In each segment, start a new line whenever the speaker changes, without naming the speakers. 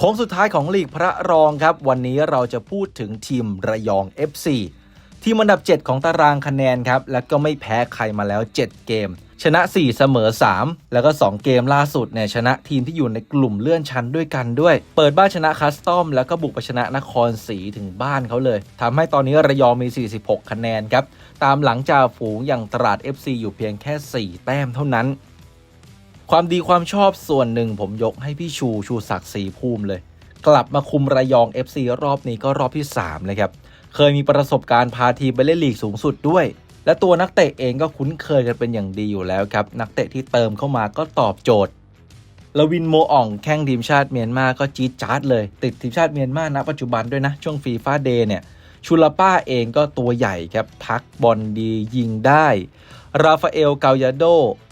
โค้งสุดท้ายของลีกพระรองครับ วันนี้เราจะพูดถึงทีมระยอง FC ทีมอันดับ 7 ของตารางคะแนนครับ และก็ไม่แพ้ใครมาแล้ว 7 เกม ชนะ 4 เสมอ 3 แล้วก็ 2 เกมล่าสุดเนี่ยชนะทีมที่อยู่ในกลุ่มเลื่อนชั้นด้วยกันด้วย เปิดบ้านชนะคัสตอม แล้วก็บุกไปชนะนครศรีถึงบ้านเขาเลยทำให้ตอนนี้ระยองมี 46 คะแนนครับ ตามหลังจ่าฝูงอย่างตราด FC อยู่เพียงแค่ 4 แต้มเท่านั้น ความดีความชอบส่วนหนึ่งผมยกให้พี่ชูชูศักดิ์ศรีภูมิเลย กลับมาคุมระยอง FC รอบนี้ก็รอบที่3เลยครับเคยมีประสบการณ์พาทีมไปเล่นลีกสูงสุดด้วย และตัวนักเตะเองก็คุ้นเคยกันเป็นอย่างดีอยู่แล้วครับ นักเตะที่เติมเข้ามาก็ตอบโจทย์ลวินโมอ่องแข้งทีมชาติเมียนมาก็จี๊ดจ๊าดเลย ติดทีมชาติเมียนมาณปัจจุบันด้วยนะ ช่วงฟีฟ่าเดย์เนี่ยชุลป้าเองก็ตัวใหญ่ครับ พักบอลดียิงได้ ราฟาเอลเกายาโด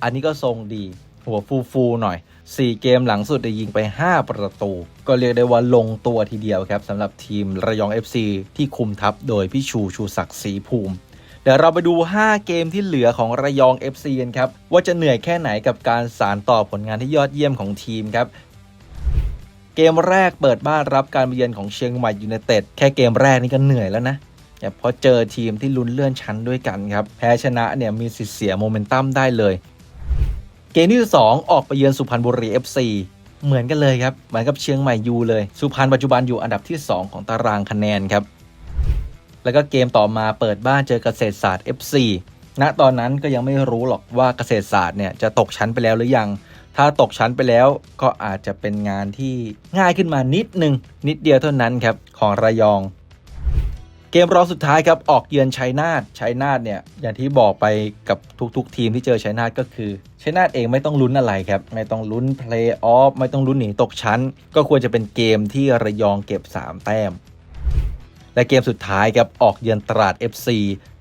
อันนี้ก็ทรงดี หัวฟูฟูๆหน่อย 4 เกมหลังสุดได้ยิงไป 5 ประตู ก็เรียกได้ว่าลงตัวทีเดียวครับสำหรับทีมระยอง FC ที่คุมทัพโดยพี่ชูชูศักดิ์ศรีภูมิ เดี๋ยวเราไปดู 5 เกมที่เหลือของระยอง FC กันครับ ว่าจะเหนื่อยแค่ไหนกับการสารต่อผลงานที่ยอดเยี่ยมของทีมครับเกมแรกเปิดบ้านรับการมาเยือนของเชียงใหม่ยูไนเต็ดแค่เกมแรกนี่ก็เหนื่อยแล้วนะแต่พอเจอทีมที่ลุ้นเลื่อนชั้นด้วยกันครับ แพ้ชนะเนี่ยมีสิทธิ์เสียโมเมนตัมได้เลย เกมที่2ออกไปเยือนสุพรรณบุรี FC เหมือนกันเลยครับเหมือนกับเชียงใหม่ยูเลย สุพรรณปัจจุบันอยู่อันดับที่ 2 ของตารางคะแนนครับ แล้วก็เกมต่อมาเปิดบ้านเจอเกษตรศาสตร์ FC ณตอนนั้นก็ยังไม่รู้หรอกว่าเกษตรศาสตร์เนี่ยจะตกชั้นไปแล้วหรือยัง ถ้าตกชั้นไปแล้วก็อาจจะเป็นงานที่ง่ายขึ้นมานิดนึงนิดเดียวเท่านั้นครับของระยอง เกมรองสุดท้ายครับออกเยือนชัยนาทชัยนาทเนี่ยอย่างที่บอกไปกับทุกๆ ทีมที่เจอชัยนาทก็คือชัยนาทเองไม่ต้องลุ้นอะไรครับ ไม่ต้องลุ้นเพลย์ออฟไม่ต้องลุ้นหนีตกชั้น ก็ควรจะเป็นเกมที่ระยองเก็บ 3 แต้ม และเกมสุดท้ายครับออกเยือนตราด FC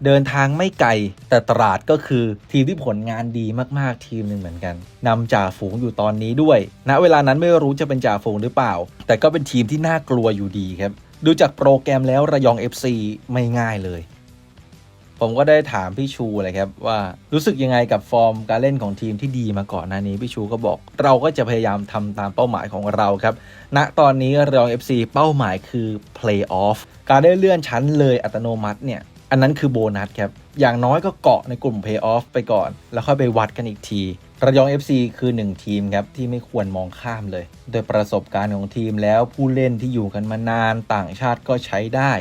เดินทางไม่ไกล แต่ตราดก็คือทีมที่ผลงานดีมากๆทีมหนึ่งเหมือนกันนำจ่าฝูงอยู่ตอนนี้ด้วยณเวลานั้นไม่รู้จะเป็นจ่าฝูงหรือเปล่า แต่ก็เป็นทีมที่น่ากลัวอยู่ดีครับ ดูจากโปรแกรมแล้วระยอง FC ไม่ง่ายเลย ผมก็ได้ถามพี่ชูเลยครับว่ารู้สึกยังไงกับฟอร์มการเล่นของทีมที่ดีมาก่อนหน้านี้พี่ชูก็บอก เราก็จะพยายามทำตามเป้าหมายของเราครับณตอนนี้ระยอง FC เป้าหมายคือ Play-off การได้เลื่อนชั้นเลยอัตโนมัติเนี่ยอันนั้นคือโบนัสครับ อย่างน้อยก็เกาะในกลุ่ม Play-off ไปก่อน แล้วค่อยไปวัดกันอีกที ระยอง FC คือ1ทีมครับที่ไม่ควรมองข้ามเลย โดยประสบการณ์ของทีมแล้วผู้เล่นที่อยู่กันมานานต่างชาติก็ใช้ได้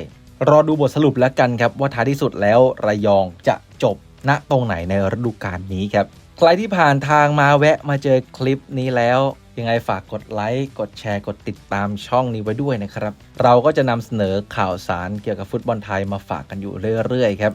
รอดูบทสรุปแล้วกันครับว่าท้ายที่สุดแล้วระยองจะจบณตรงไหนในฤดูกาลนี้ครับ ใครที่ผ่านทางมาแวะมาเจอคลิปนี้แล้ว ยังไงฝากกดไลค์กดแชร์กดติดตามช่องนี้ไว้ด้วยนะครับ เราก็จะนำเสนอข่าวสารเกี่ยวกับฟุตบอลไทยมาฝากกันอยู่เรื่อยๆครับ